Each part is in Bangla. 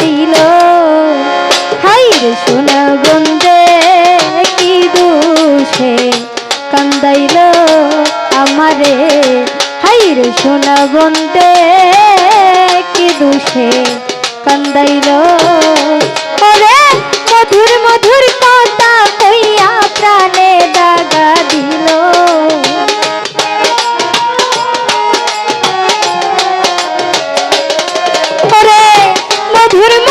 দিল। হাই রে সোনা গন্ধে কি দুষে কান্দাইল আমারে। হাই রে সোনা গন্ধে কি দুষে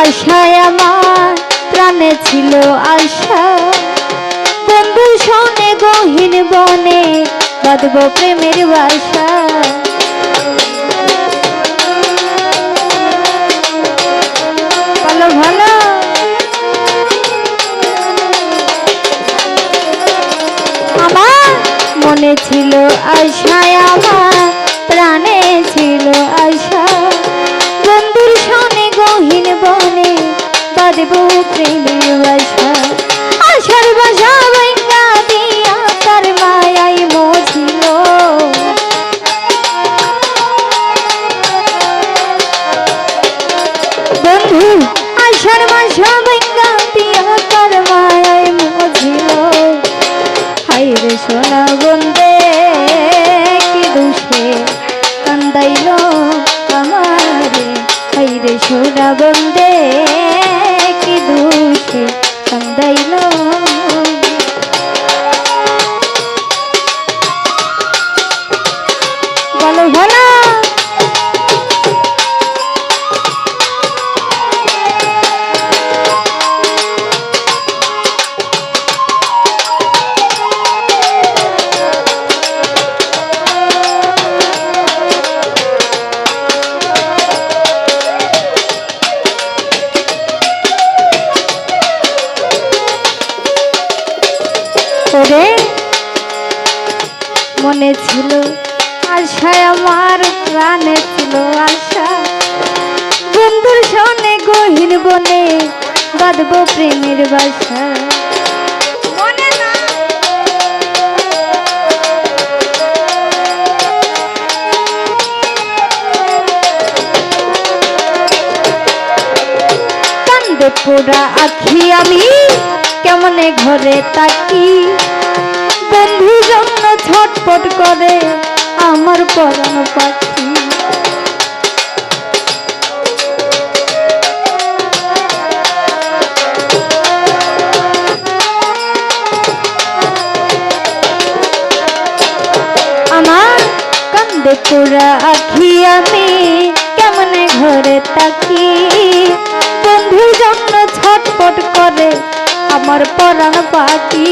আশায় আমার, প্রাণে ছিল আশা। বন্ধু শোনে গহীন বনে, বাঁধব প্রেমের বাসা। ভালো ভালো মনে ছিল আশায় আমার, প্রাণে ছিল আশা। বাঁধব প্রেমের বাসা। আশার বাসা ভাঙ্গা দিয়া তার মায়াই মছিল বন্ধু আষাঢ় মাস ভাঙ্গা দিয়া তার মজিল। সোনা বন্দে মনে ছিল, আশায় আমার প্রাণে ছিল আশা। বন্ধুর সনে গহীন বনে বাঁধব প্রেমের বাসা। পোড়া আখি আমি, কেমনে ঘরে তাকি? বন্ধু ছটপট করে আমার পরাণ পাখি। আমার কান্দে পোড়া আখি আমি, কেমনে ঘরে তাকি বন্ধু জন্য ছটপট করে আমার পরাণ পাখি।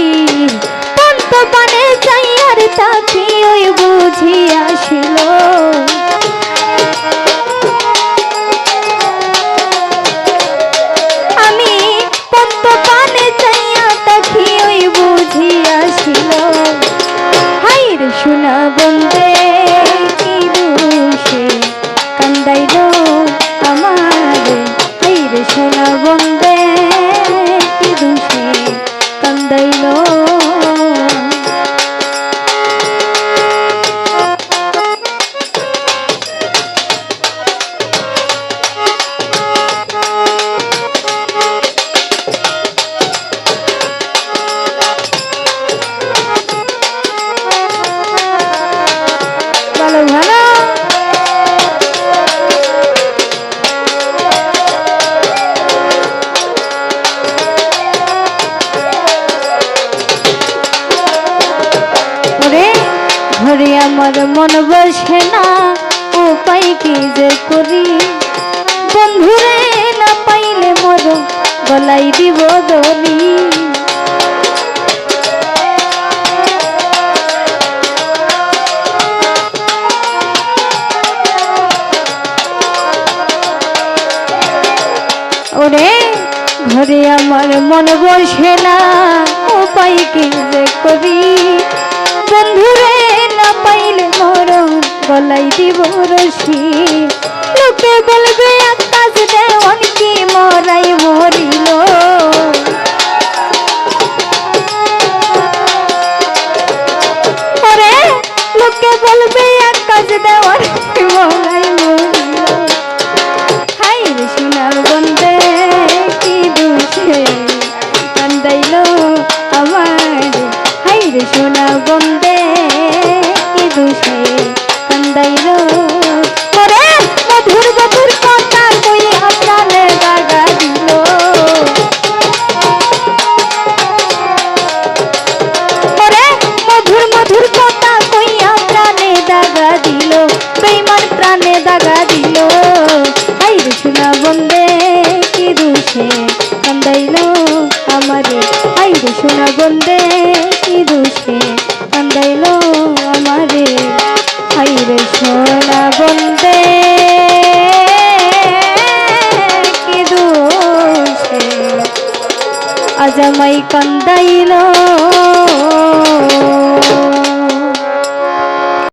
কি যে করি? বন্ধুরে না পাই গলাই দিব দলি ওরে, ঘরে আমার মন বসে না, উপায় কি যে করি? গলাই দিব রশি। লোকে বলবে আকাশ দেওয়ান কি মরাই মরিল? நிஜமை கொந்தையிலோ?